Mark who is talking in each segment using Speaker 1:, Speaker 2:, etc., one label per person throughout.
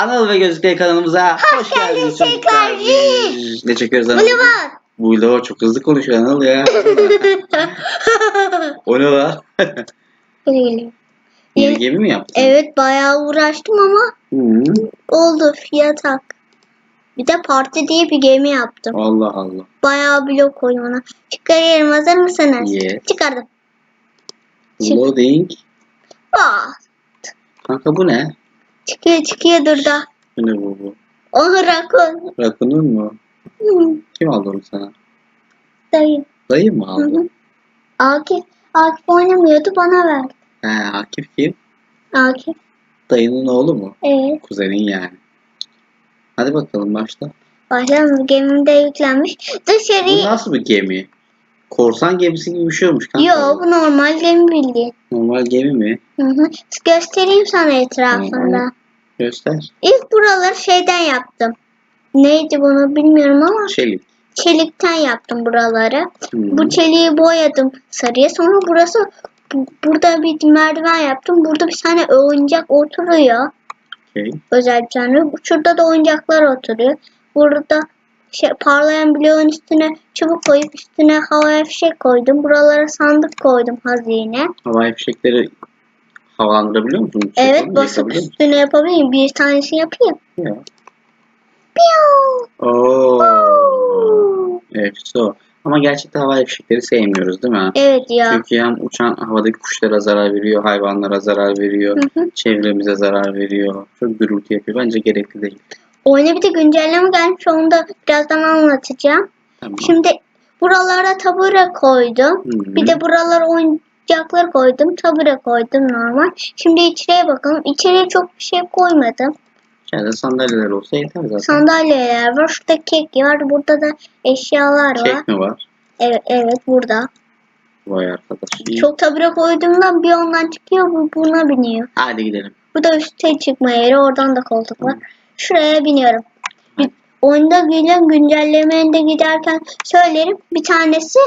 Speaker 1: Anıl ve Gözlükleri kanalımıza hoş, geldiniz
Speaker 2: geldiniz
Speaker 1: çocuklar.
Speaker 2: çocuklar.
Speaker 1: Ne çekiyoruz Anıl?
Speaker 2: Bunu var.
Speaker 1: Buyla çok hızlı konuşuyor Anıl ya. o ne?
Speaker 2: Öyle.
Speaker 1: Yeni gemi mi yaptın?
Speaker 2: evet bayağı uğraştım ama
Speaker 1: Hı.
Speaker 2: oldu yatak. Bir de parti diye bir gemi yaptım.
Speaker 1: Allah Allah.
Speaker 2: Bayağı blok koydum ona. Çıkarıyorum hazır mısınız?
Speaker 1: Yes.
Speaker 2: Çıkardım. Çık.
Speaker 1: Loading.
Speaker 2: Aa,
Speaker 1: Kanka bu ne?
Speaker 2: Çıkıyor çıkıyor dur da.
Speaker 1: Ne bu bu?
Speaker 2: O rakun.
Speaker 1: Rakunun mu?
Speaker 2: Hı,
Speaker 1: Kim aldı onu sana?
Speaker 2: Dayı.
Speaker 1: Dayı mı
Speaker 2: Hı
Speaker 1: aldı?
Speaker 2: hı. Akif. Akif oynamıyordu bana verdi.
Speaker 1: He Akif kim?
Speaker 2: Akif.
Speaker 1: Dayının oğlu mu?
Speaker 2: Evet.
Speaker 1: Kuzenin yani. Hadi bakalım başla.
Speaker 2: Başlayalım. Gemimde yüklenmiş.
Speaker 1: Bu
Speaker 2: Dışarıyı...
Speaker 1: nasıl bir gemi? Korsan gemisi gibi bir şey olmuş kanka.
Speaker 2: Yo bu normal gemi bildiğin.
Speaker 1: Normal gemi mi?
Speaker 2: Hı hı. Göstereyim sana etrafında.
Speaker 1: Göster.
Speaker 2: İlk buraları şeyden yaptım. Neydi bunu bilmiyorum ama
Speaker 1: Çelik.
Speaker 2: çelikten yaptım buraları.
Speaker 1: Hı.
Speaker 2: Bu çeliği boyadım sarıya. Sonra burası bu- burada bir merdiven yaptım. Burada bir tane oyuncak oturuyor.
Speaker 1: Okey.
Speaker 2: Özel tane. Şurada da oyuncaklar oturuyor. Burada şey, parlayan bloğun üstüne çubuk koyup üstüne havai fişek koydum. Buralara sandık koydum hazine.
Speaker 1: Havai fişekleri havalandırabiliyor musun? Uçuyor
Speaker 2: Evet basıp üstüne yapabilirim. Bir tanesini yapayım.
Speaker 1: Ya.
Speaker 2: Piu!
Speaker 1: Oo. Efso. Ama gerçekten havai fişekleri sevmiyoruz değil mi?
Speaker 2: Evet ya.
Speaker 1: Çünkü hem uçan havadaki kuşlara zarar veriyor, hayvanlara zarar veriyor,
Speaker 2: Hı hı.
Speaker 1: çevremize zarar veriyor. Çok gürültü yapıyor. Bence gerekli değil.
Speaker 2: Oyuna bir de güncelleme gelmiş. Onu da birazdan anlatacağım.
Speaker 1: Tamam.
Speaker 2: Şimdi buralara tabure
Speaker 1: hı.
Speaker 2: Bir de buralara oyuncaklar koydum. Tabure koydum normal. Şimdi içeriye bakalım. İçeriye çok bir şey koymadım.
Speaker 1: İçeride sandalyeler olsa yeter zaten.
Speaker 2: Sandalyeler var. Şurada kek var. Burada da eşyalar var.
Speaker 1: Kek mi var?
Speaker 2: Evet, evet burada.
Speaker 1: Vay arkadaş. İyi.
Speaker 2: Çok tabure koyduğumdan bir ondan çıkıyor. Bu buna biniyor.
Speaker 1: Hadi gidelim.
Speaker 2: Bu da üstte çıkma yeri. Oradan da koltuk var. Şuraya biniyorum. Bir, oyunda gelen güncellemende giderken söylerim. Bir tanesi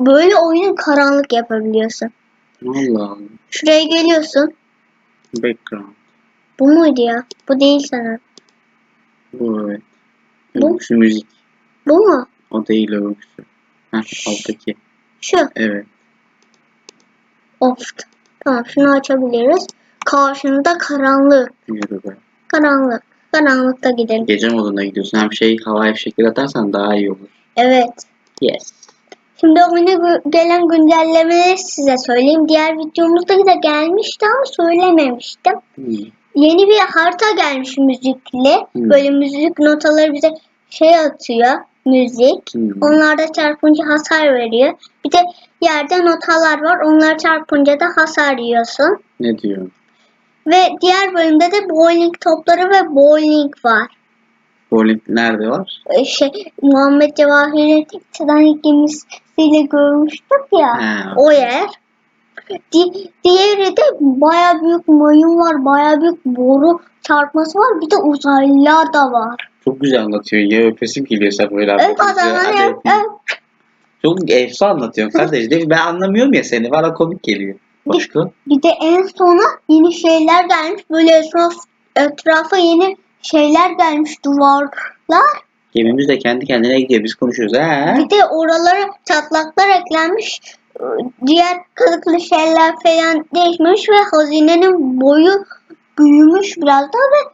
Speaker 2: böyle oyunu karanlık yapabiliyorsun.
Speaker 1: Allah Allah.
Speaker 2: Şuraya geliyorsun.
Speaker 1: Background.
Speaker 2: Bu muydu ya? Bu değil sana.
Speaker 1: Bu evet.
Speaker 2: Bu?
Speaker 1: Öbürsü müzik.
Speaker 2: Bu mu?
Speaker 1: O değil öbürsü. Heh, alttaki.
Speaker 2: Şu.
Speaker 1: Evet.
Speaker 2: Of. Tamam şunu açabiliriz. Karşında karanlık.
Speaker 1: Yürü be.
Speaker 2: Karanlık. Karanlıkta gidelim.
Speaker 1: Gece moduna gidiyorsun. Hem şey havai fişekleri atarsan daha iyi olur.
Speaker 2: Evet.
Speaker 1: Yes.
Speaker 2: Şimdi oyuna gelen güncellemeleri size söyleyeyim. Diğer videomuzda da gelmişti ama söylememiştim.
Speaker 1: Hmm.
Speaker 2: Yeni bir harita gelmiş müzikle.
Speaker 1: Hmm.
Speaker 2: Böyle müzik notaları bize şey atıyor. Müzik.
Speaker 1: Hmm.
Speaker 2: Onlarda çarpınca hasar veriyor. Bir de yerde notalar var. Onları çarpınca da hasar yiyorsun.
Speaker 1: Ne diyor?
Speaker 2: Ve diğer bölümde de bowling topları ve bowling var.
Speaker 1: Bowling nerede var?
Speaker 2: Ee, Şey, Muhammed Cevahir'in Titanic gemisiyle görmüştük ya.
Speaker 1: Ha,
Speaker 2: o yer. Di- diğeri de baya büyük mayın var. Baya büyük boru çarpması var. Bir de uzaylılar da var.
Speaker 1: Çok güzel anlatıyor. Ya öpesim geliyor sen böyle
Speaker 2: hep,
Speaker 1: öpeyim.
Speaker 2: hep
Speaker 1: Çok efsa anlatıyorsun kardeş. Değil mi? Ben anlamıyorum ya seni. Bana komik geliyor. Başka?
Speaker 2: Bir de en sona yeni şeyler gelmiş. Böyle etraf, etrafa yeni şeyler gelmiş. Duvarlar.
Speaker 1: Gemimiz de kendi kendine gidiyor. Biz konuşuyoruz. Ha?
Speaker 2: Bir de oralara çatlaklar eklenmiş. Diğer kılıklı şeyler falan değişmiş ve hazinenin boyu büyümüş biraz daha ve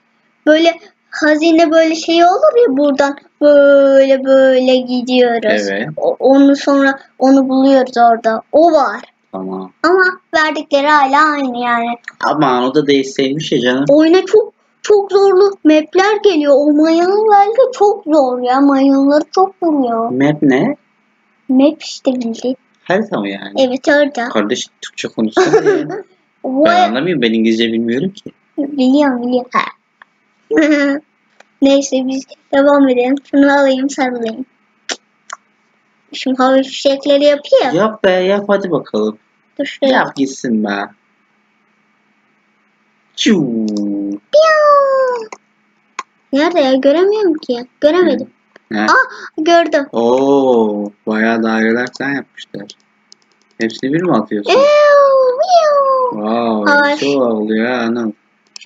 Speaker 2: böyle hazine böyle şey olur ya buradan böyle böyle gidiyoruz.
Speaker 1: Evet.
Speaker 2: O- onu sonra onu buluyoruz orada. O var.
Speaker 1: Tamam.
Speaker 2: Ama verdikleri hala aynı yani.
Speaker 1: Aman o da değişseymiş ya canım.
Speaker 2: Oyuna çok çok zorlu mapler geliyor. O mayının belki çok zor ya. Mayınları çok vuruyor.
Speaker 1: Map ne?
Speaker 2: Map işte bildi.
Speaker 1: Harita mı yani?
Speaker 2: Evet orada.
Speaker 1: Kardeş Türkçe konuşsana ya. Ben anlamıyorum. Ben İngilizce bilmiyorum ki.
Speaker 2: biliyorum biliyorum. Neyse biz devam edelim. Şunu alayım sarılayım. Şimdi hava fişekleri yapayım.
Speaker 1: Yap be yap hadi bakalım.
Speaker 2: Dur şöyle.
Speaker 1: Yap gitsin be. Çuu.
Speaker 2: Nerede ya? Göremiyorum ki. Göremedim.
Speaker 1: Ha.
Speaker 2: Aa gördüm.
Speaker 1: Oo, bayağı daireler sen yapmışlar. Hepsini bir mi atıyorsun?
Speaker 2: Ew, ew.
Speaker 1: Wow,
Speaker 2: Ay.
Speaker 1: çok oluyor ha anam.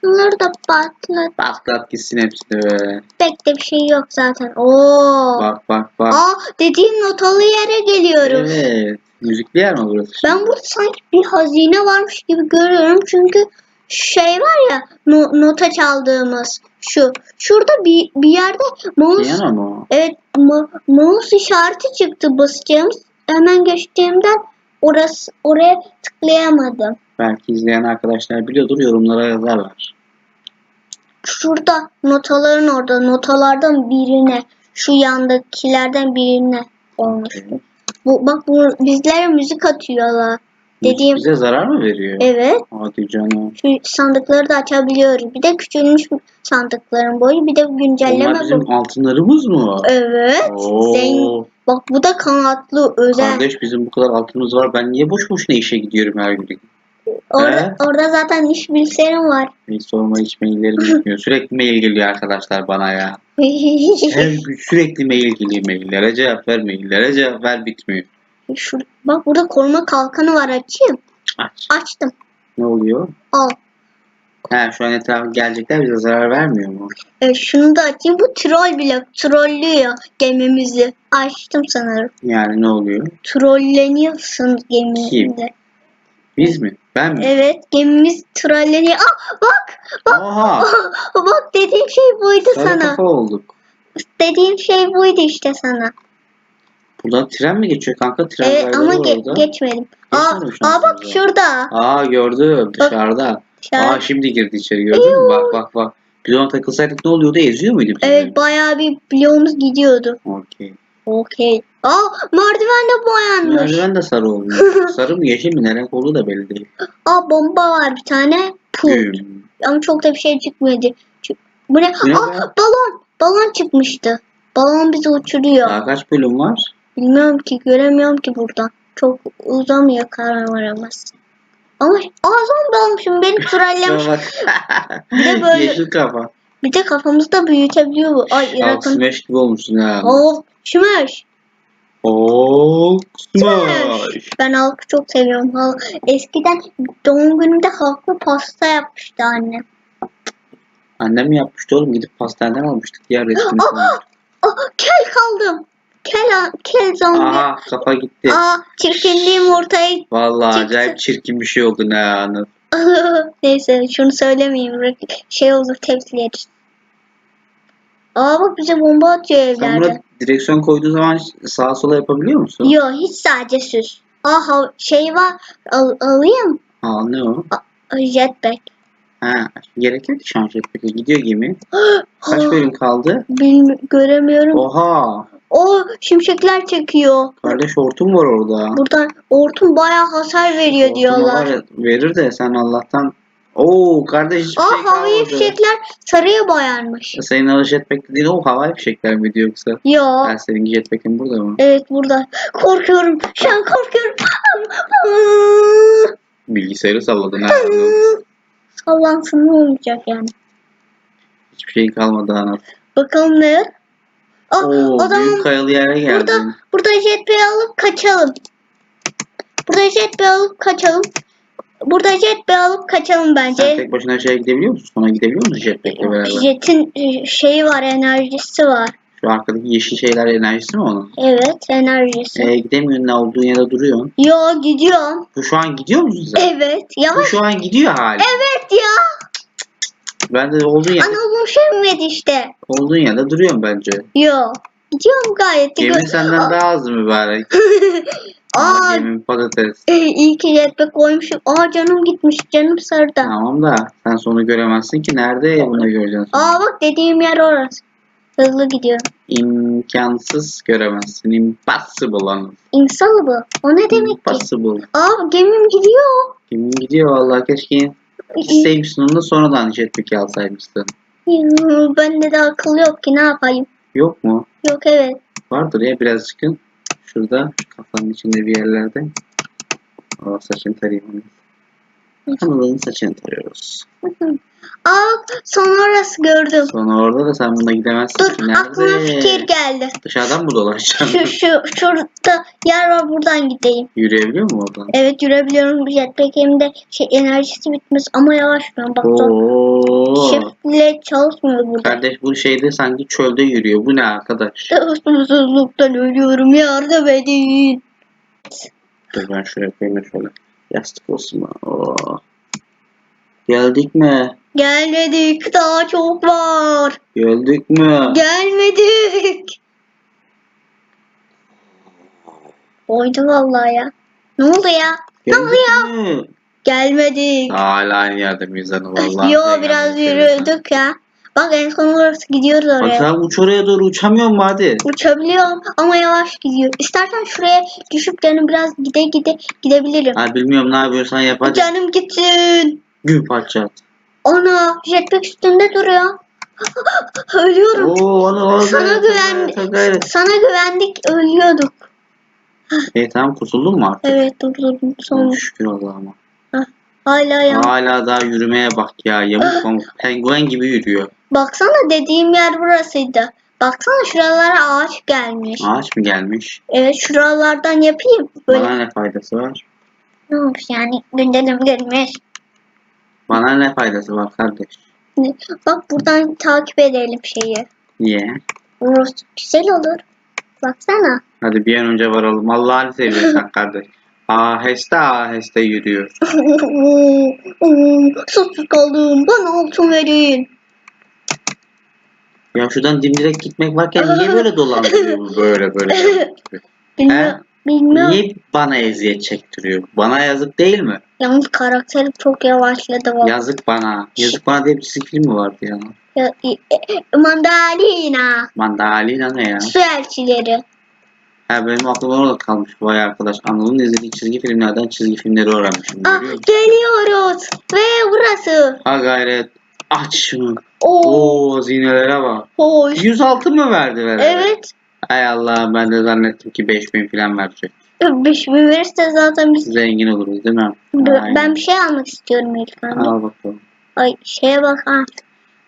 Speaker 2: Şunları da patlat.
Speaker 1: Patlat gitsin hepsini be.
Speaker 2: Pek de bir şey yok zaten. Oo.
Speaker 1: Bak bak bak.
Speaker 2: Aa dediğim notalı yere geliyoruz.
Speaker 1: Evet. Müzikli yer mi burası?
Speaker 2: Ben burada sanki bir hazine varmış gibi görüyorum. Çünkü şey var ya no- nota çaldığımız şu. Şurada bir, bir yerde mouse
Speaker 1: Piyano mu?
Speaker 2: evet ma- mouse işareti çıktı basacağımız. Hemen geçtiğimden orası oraya tıklayamadım.
Speaker 1: Belki izleyen arkadaşlar biliyordur yorumlara yazarlar.
Speaker 2: Şurada notaların orada notalardan birine şu yandakilerden birine olmuş.
Speaker 1: Evet.
Speaker 2: Bu bak bu bizlere müzik atıyorlar. Dediğim
Speaker 1: Bize zarar mı veriyor?
Speaker 2: evet
Speaker 1: Hadi canım.
Speaker 2: şu sandıkları da açabiliyoruz. Bir de küçülmüş sandıkların boyu bir de güncelleme
Speaker 1: Onlar bizim
Speaker 2: bu.
Speaker 1: altınlarımız mı?
Speaker 2: Evet.
Speaker 1: Oo.
Speaker 2: Zengin. Bak bu da kanatlı özel.
Speaker 1: Kardeş bizim bu kadar altınımız var. Ben niye boş boşuna işe gidiyorum her gün?
Speaker 2: Orada,
Speaker 1: He?
Speaker 2: orada zaten iş bilgisayarım var.
Speaker 1: Hiç sorma hiç maillerim bitmiyor. Sürekli mail geliyor arkadaşlar bana ya. Her sürekli mail geliyor maillere cevap ver maillere cevap ver bitmiyor.
Speaker 2: Şu, bak burada koruma kalkanı var açayım.
Speaker 1: Aç.
Speaker 2: Açtım.
Speaker 1: Ne oluyor?
Speaker 2: Al.
Speaker 1: Ha şu an etrafa gelecekler bize zarar vermiyor mu?
Speaker 2: Evet, şunu da açayım. Bu troll bile trollüyor gemimizi. Açtım sanırım.
Speaker 1: Yani ne oluyor?
Speaker 2: Trolleniyorsun gemimizde.
Speaker 1: Biz mi? Ben mi?
Speaker 2: Evet gemimiz trolleniyor. Ah bak
Speaker 1: Oha!
Speaker 2: bak dediğim şey buydu
Speaker 1: Sarı
Speaker 2: sana.
Speaker 1: kafa olduk.
Speaker 2: Dediğim şey buydu işte sana.
Speaker 1: Buradan tren mi geçiyor kanka? Tren rayları
Speaker 2: ama ge-
Speaker 1: orada.
Speaker 2: geçmedim. Aa, aa bak şurada.
Speaker 1: Aa gördüm dışarıda.
Speaker 2: Dışarı-
Speaker 1: Aa şimdi girdi içeri gördün mü? Bak bak bak. Ona takılsaydık ne oluyordu? Eziyor muydu bizi?
Speaker 2: Evet bayağı bir bloğumuz gidiyordu.
Speaker 1: Okey.
Speaker 2: Okey. Aa merdiven de boyanmış.
Speaker 1: Merdiven de sarı olmuş. sarı mı yeşil mi ne renk olduğu da belli değil.
Speaker 2: Aa bomba var bir tane. Pul.
Speaker 1: Güm.
Speaker 2: Ama çok da bir şey çıkmadı. Çık- Bu ne?
Speaker 1: Ne
Speaker 2: Aa balon. Balon çıkmıştı. Balon bizi uçuruyor.
Speaker 1: Daha kaç bölüm var?
Speaker 2: Bilmiyorum ki göremiyorum ki buradan. Çok uzamıyor kameramız. Ama aa zombi olmuşum beni trollemiş. Bir de böyle-
Speaker 1: Yeşil kafa.
Speaker 2: bir de kafamızda büyütebiliyor bu. Ay
Speaker 1: Hulk
Speaker 2: rakın.
Speaker 1: Smash gibi olmuşsun ha.
Speaker 2: Oh Smash.
Speaker 1: Hulk Smash.
Speaker 2: Ben halkı çok seviyorum. Halk. Eskiden doğum günümde halklı pasta yapmıştı annem.
Speaker 1: Annem mi yapmıştı oğlum? Gidip pastaneden almıştık diğer resmini.
Speaker 2: Aa, kel kaldım. Kel, kel zombi.
Speaker 1: Aha kafa gitti.
Speaker 2: Aa çirkinliğim ortaya
Speaker 1: Vallahi
Speaker 2: çıktı.
Speaker 1: acayip çirkin bir şey oldu ne anı.
Speaker 2: Neyse şunu söylemeyeyim. Şey olur tepsi yeriz. Aa bak bize bomba atıyor
Speaker 1: Sen
Speaker 2: evlerde.
Speaker 1: burada direksiyon koyduğun zaman sağa sola yapabiliyor musun?
Speaker 2: Yo hiç sadece süs. Aha şey var al, alayım.
Speaker 1: Aa ne o?
Speaker 2: Jetpack.
Speaker 1: Ha, gerek yok şu an jetpack'e. Gidiyor gemi. Kaç bölüm kaldı?
Speaker 2: bilmi- göremiyorum.
Speaker 1: Oha!
Speaker 2: O şimşekler çekiyor.
Speaker 1: Kardeş hortum var orada.
Speaker 2: Buradan hortum bayağı hasar veriyor
Speaker 1: Hortumu
Speaker 2: diyorlar.
Speaker 1: var verir de sen Allah'tan... Oo kardeş hiçbir
Speaker 2: Aa
Speaker 1: şey
Speaker 2: havai
Speaker 1: kalmadı.
Speaker 2: fişekler sarıya boyanmış.
Speaker 1: Senin adı jetpack değil o havai fişekler mi diyor yoksa?
Speaker 2: Yo.
Speaker 1: Ben senin jetpack'in burada mı?
Speaker 2: Evet burada. Korkuyorum. Şu an korkuyorum.
Speaker 1: Bilgisayarı salladın ha.
Speaker 2: Sallansın ne olacak yani.
Speaker 1: Hiçbir şey kalmadı anlat.
Speaker 2: Bakalım ne? Aa,
Speaker 1: Oo
Speaker 2: o zaman
Speaker 1: büyük kayalı yere geldin.
Speaker 2: burada burada jetpack alıp kaçalım. Burada jetpack alıp kaçalım. Burada jetpack alıp kaçalım
Speaker 1: Sen
Speaker 2: bence.
Speaker 1: tek başına şeye gidebiliyor musun? Sonra gidebiliyor musun jetpack'le beraber?
Speaker 2: Jet'in e, şeyi var, enerjisi var.
Speaker 1: Şu arkadaki yeşil şeyler enerjisi mi onun?
Speaker 2: Evet, enerjisi.
Speaker 1: Ee, gidemiyorsun ne olduğun yere duruyorsun.
Speaker 2: Yo gidiyorum.
Speaker 1: Bu şu an gidiyor musun sen?
Speaker 2: Evet.
Speaker 1: Bu
Speaker 2: Yavaş.
Speaker 1: şu an gidiyor hali.
Speaker 2: Evet ya.
Speaker 1: Ben de olduğun yerde,
Speaker 2: Ana buluşamadı işte.
Speaker 1: olduğun yerde duruyorum bence.
Speaker 2: Yo. Gidiyorum gayet.
Speaker 1: Gemi senden
Speaker 2: Aa,
Speaker 1: daha az mübarek.
Speaker 2: Aa,
Speaker 1: gemin patates.
Speaker 2: e, iyi ki jetpack koymuşum. Aa canım gitmiş. Canım sardı.
Speaker 1: Tamam da sen sonu göremezsin ki nerede bunu göreceksin? sonra?
Speaker 2: Aa bak dediğim yer orası. Hızlı gidiyorum.
Speaker 1: İmkansız göremezsin. Impossible anladın.
Speaker 2: İnsan bu. O ne demek ki?
Speaker 1: Impossible.
Speaker 2: Aa gemim gidiyor.
Speaker 1: Gemin gidiyor vallahi keşke gitseymişsin onu da sonradan jetpack'i alsaymışsın.
Speaker 2: Bende de akıl yok ki ne yapayım.
Speaker 1: Yok mu?
Speaker 2: Yok evet.
Speaker 1: Vardır ya biraz çıkın. Şurada şu kafanın içinde bir yerlerde. O saçını tarayayım onu. Kanalın saçını tarıyoruz.
Speaker 2: Aa sonrası gördüm.
Speaker 1: Sonra orada da sen buna gidemezsin.
Speaker 2: Dur
Speaker 1: ki.
Speaker 2: aklıma
Speaker 1: Nerede?
Speaker 2: fikir geldi.
Speaker 1: Dışarıdan mı dolaşacaksın?
Speaker 2: Şu, şu şurada yer var buradan gideyim.
Speaker 1: Yürüyebiliyor mu oradan?
Speaker 2: Evet yürüyebiliyorum. Jetpack'im de şey enerjisi bitmez ama yavaş ben bak.
Speaker 1: Oo.
Speaker 2: Shiftle çalışmıyor burada.
Speaker 1: Kardeş bu şeyde sanki çölde yürüyor. Bu ne arkadaş?
Speaker 2: Susuzluktan ölüyorum yardım edin.
Speaker 1: Dur ben şuraya koyayım şöyle. Yastık olsun. Oo. Geldik mi?
Speaker 2: Gelmedik daha çok var.
Speaker 1: Geldik mi?
Speaker 2: Gelmedik. Oydu vallahi ya. Ne oldu ya? Ne oldu ya?
Speaker 1: Geldik mi?
Speaker 2: Gelmedik.
Speaker 1: Hala aynı yerde miyiz hani vallahi.
Speaker 2: Yo biraz yürüdük ya. Bak en son orası gidiyoruz
Speaker 1: Bak
Speaker 2: oraya.
Speaker 1: sen uç oraya doğru uçamıyor mu hadi?
Speaker 2: Uçabiliyorum ama yavaş gidiyor. İstersen şuraya düşüp canım biraz gide gide gidebilirim.
Speaker 1: Ha bilmiyorum ne yapıyorsan yap hadi.
Speaker 2: Canım gitsin.
Speaker 1: Gül parça.
Speaker 2: Ana jetpack üstünde duruyor. Ölüyorum.
Speaker 1: Oo onu onu
Speaker 2: Sana güven-. Sana güvendik ölüyorduk.
Speaker 1: E tamam kurtuldun mu artık?
Speaker 2: Evet durdurdum son.
Speaker 1: Şükür Allah'ıma.
Speaker 2: Hala ya.
Speaker 1: Hala daha yürümeye bak ya. Yamuk yamuk penguen gibi yürüyor.
Speaker 2: Baksana dediğim yer burasıydı. Baksana şuralara ağaç gelmiş.
Speaker 1: Ağaç mı gelmiş?
Speaker 2: Evet şuralardan yapayım. Böyle
Speaker 1: Bana ne faydası var?
Speaker 2: ne olmuş yani gündelim gelmiş.
Speaker 1: Bana ne faydası var kardeş?
Speaker 2: Bak buradan takip edelim şeyi.
Speaker 1: Niye?
Speaker 2: Burası güzel olur. Baksana.
Speaker 1: Hadi bir an önce varalım. Allah'ını seviyorsan kardeş. Aheste aheste yürüyor.
Speaker 2: Susuz kaldım. Bana altın verin.
Speaker 1: Ya şuradan dimdirek gitmek varken niye böyle dolandırıyor böyle böyle?
Speaker 2: Bilmiyorum. Bilmiyorum.
Speaker 1: Niye bana eziyet çektiriyor? Bana yazık değil mi?
Speaker 2: Yalnız karakteri çok yavaşladı. Bak.
Speaker 1: Yazık bana. Yazık bana diye bir çizgi film mi vardı ya?
Speaker 2: Ya, e, e, mandalina.
Speaker 1: Mandalina ne ya?
Speaker 2: Su elçileri.
Speaker 1: Ha benim aklım orada kalmış vay arkadaş. Anıl'ın izlediği çizgi filmlerden çizgi filmleri öğrenmişim.
Speaker 2: Ah,
Speaker 1: Görüyor musun?
Speaker 2: geliyoruz. Ve burası.
Speaker 1: Ha gayret. Aç şunu.
Speaker 2: Oo.
Speaker 1: Oo hazinelere bak.
Speaker 2: Hoş.
Speaker 1: 106 mı verdi ver?
Speaker 2: Evet.
Speaker 1: Hay Allah ben de zannettim ki 5000 falan verecek.
Speaker 2: Beş bin verirse zaten biz...
Speaker 1: Zengin oluruz değil mi?
Speaker 2: B-
Speaker 1: Aynen.
Speaker 2: Ben bir şey almak istiyorum ilk önce.
Speaker 1: Al bakalım.
Speaker 2: Ay şeye bak ha.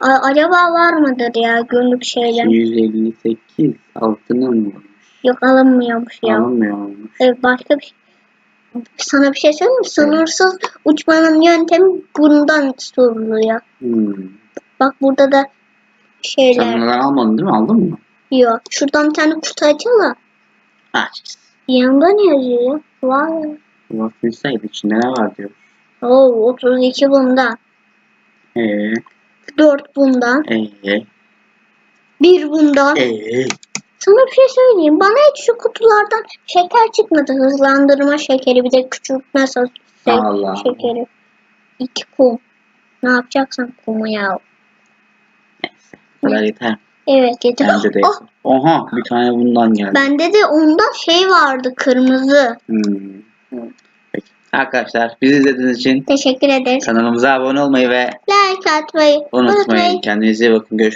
Speaker 2: A- acaba var mıdır ya günlük şeyler?
Speaker 1: 158 altının mı?
Speaker 2: Yok alınmıyormuş ya.
Speaker 1: Alınmıyormuş.
Speaker 2: Evet, başka bir şey. Sana bir şey söyleyeyim mi? Sınırsız uçmanın yöntemi bundan soruluyor.
Speaker 1: Hmm.
Speaker 2: Bak burada da
Speaker 1: Sen
Speaker 2: şeyler
Speaker 1: bunlardan almadın değil mi? Aldın mı?
Speaker 2: Diyor. Şuradan bir tane kutu açalım.
Speaker 1: Aç.
Speaker 2: Yanında ne yazıyor? Vay.
Speaker 1: Bak bilseydi içinde ne var diyor.
Speaker 2: Oo 32 bundan.
Speaker 1: Eee.
Speaker 2: 4 bundan.
Speaker 1: Eee.
Speaker 2: 1 bundan.
Speaker 1: Eee.
Speaker 2: Sana bir şey söyleyeyim. Bana hiç şu kutulardan şeker çıkmadı. Hızlandırma şekeri bir de küçültme şey,
Speaker 1: Allah.
Speaker 2: şekeri. İki kum. Ne yapacaksın kumu ya?
Speaker 1: Bu kadar yeter.
Speaker 2: Evet yeter.
Speaker 1: Bence de
Speaker 2: Oh,
Speaker 1: yeter. Oha bir tane bundan geldi.
Speaker 2: bende de onda şey vardı kırmızı.
Speaker 1: Hmm. Peki. Arkadaşlar bizi izlediğiniz için
Speaker 2: Teşekkür ederiz.
Speaker 1: kanalımıza abone olmayı ve
Speaker 2: Like atmayı
Speaker 1: unutmayın.
Speaker 2: unutmayın.
Speaker 1: Kendinize iyi bakın. Görüşmek